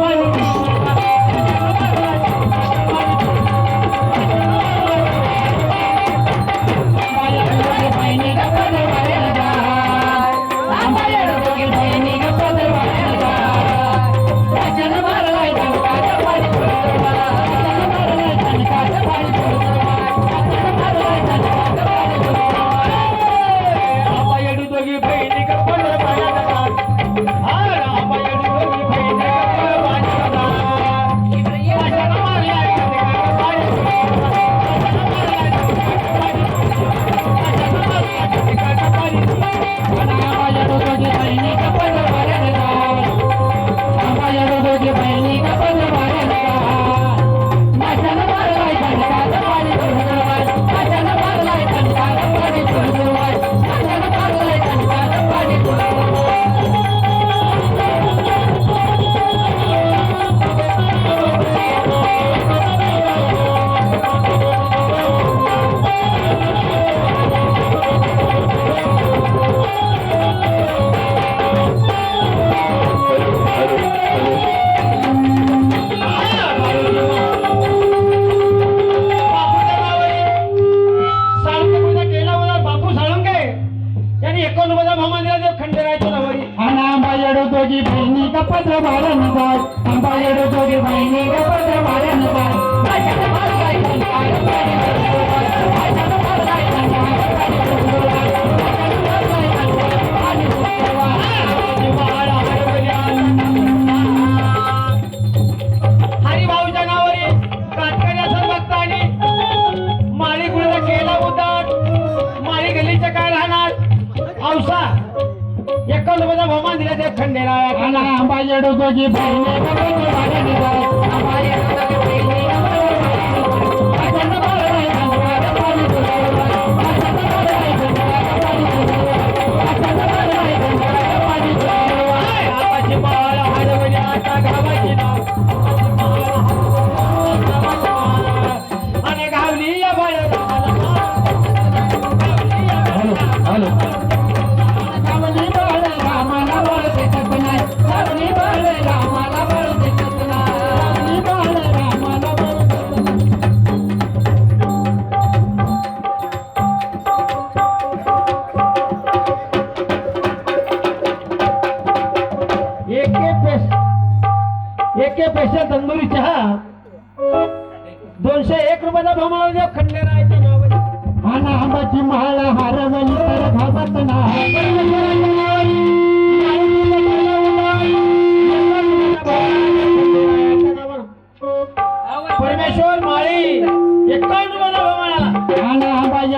পানি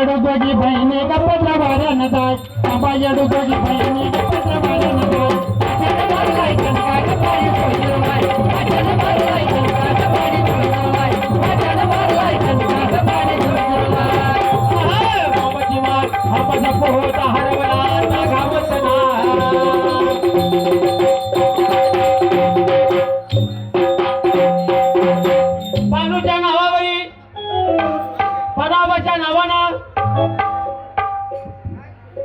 ఎడు జోగి భయమే గప్పట్ల వారనదాయ్ అంబ ఎడు జోగి భయమే గప్పట్ల వారనదాయ్ Thank you.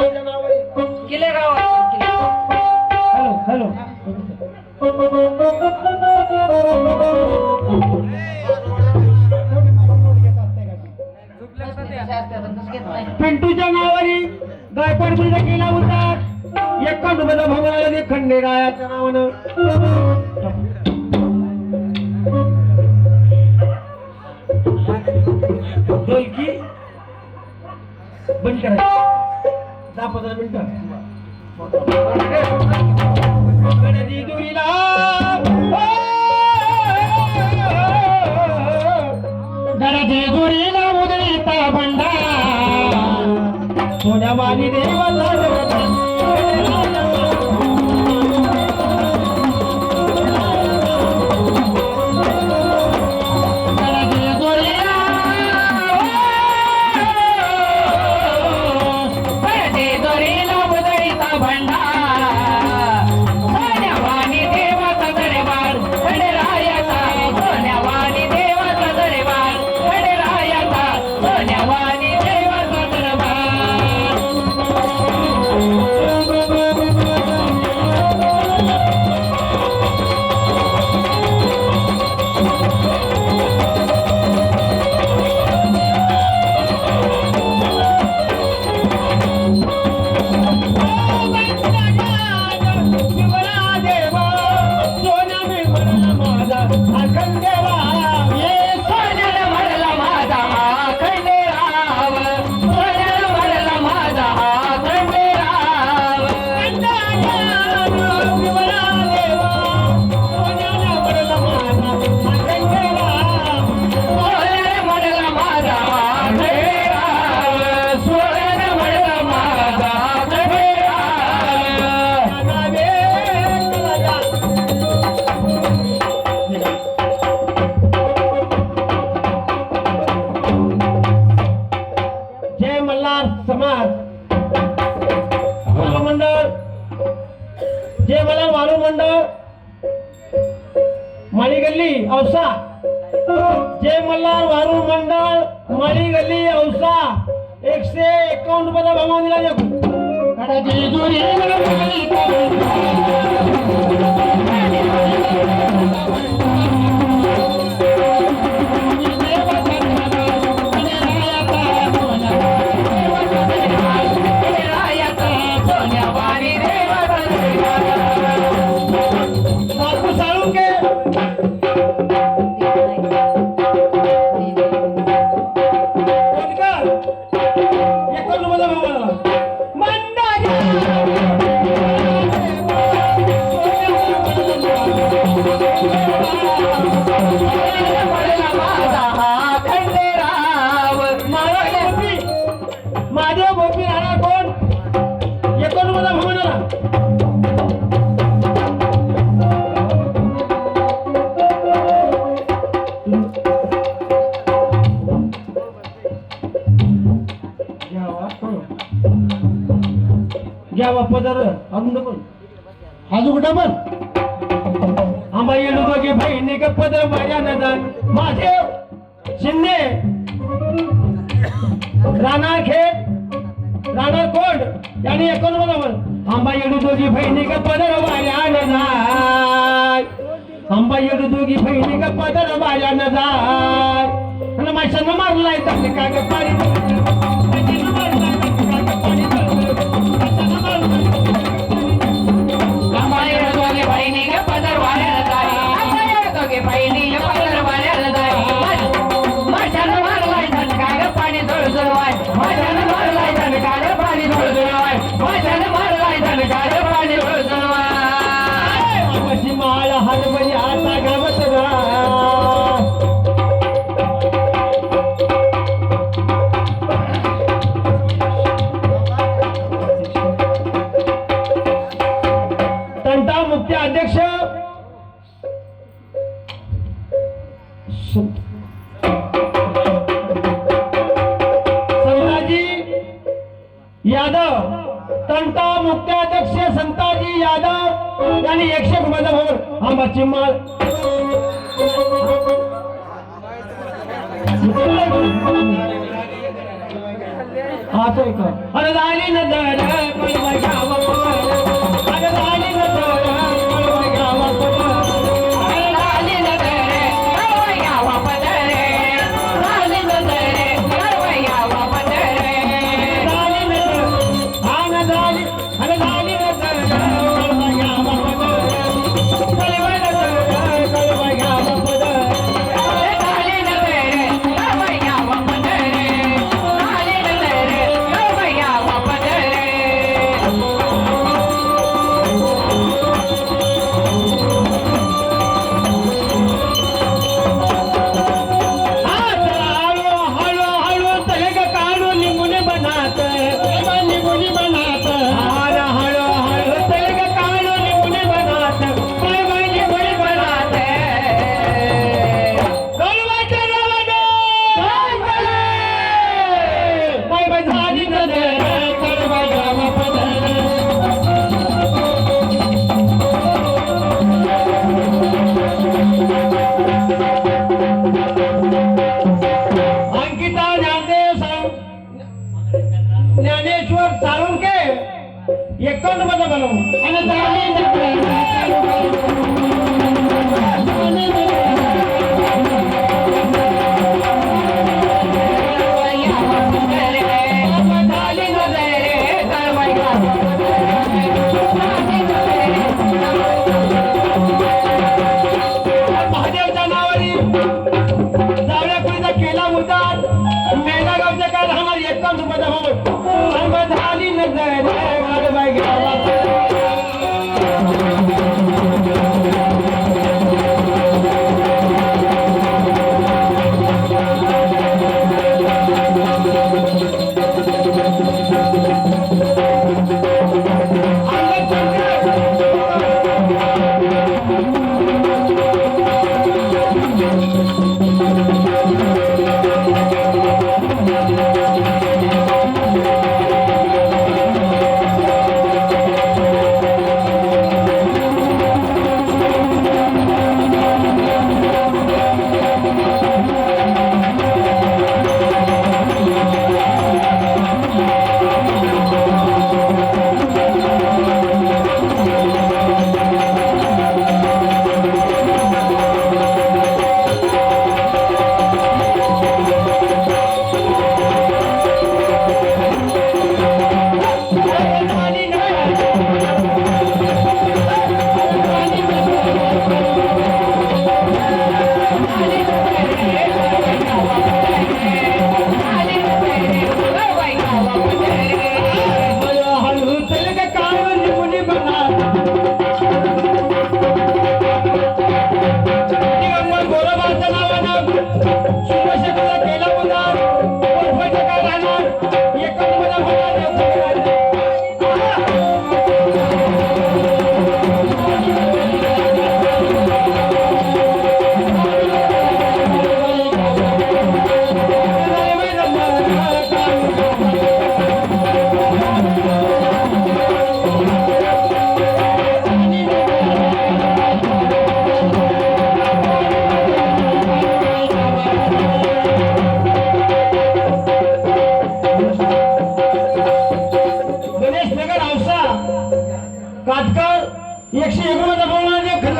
पिंटूच्या नावानी. आहे मुलगा हॅलो हॅलो. पिंटूच्या नावाने गायपडपुरीचा केला होता. एका डुबेचा भगवान खंडेरायाच्या नावानं. गुरीला उदयता बंडा पुण्यवाणी देवा Thank you. महादेव शिंदे. राणा खेत राणार कोंड यांनी एकोणबरोबर आंबा येडू दोघी बहिणी का पदर वाऱ्यानं जाय. आंबा येडू दोघी बहिणी का पदर वाऱ्यानं जाय. आणि माशांना मारलाय चालले का ग पाणी यादव तंटा मुख्याध्यक्ष संताजी यादव यांनी एकशे रुपयाचा भाव आंबा चिमाळ हा तो अरे झाली नजर ಮಾತೆ ज्ञानेश्वर तारुणके एकोणमध्ये बनवून आणि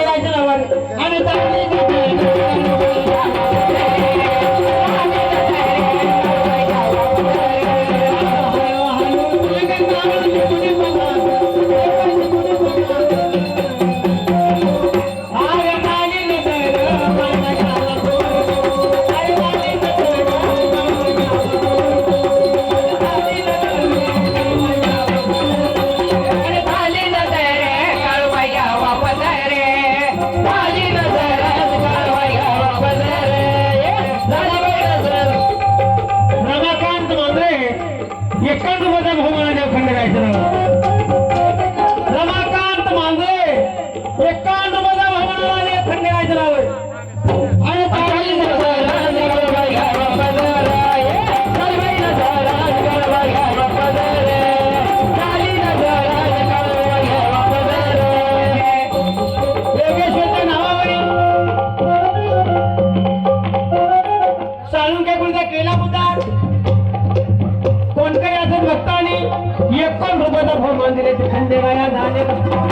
விளையாட்டில் அவர் वाया जाणे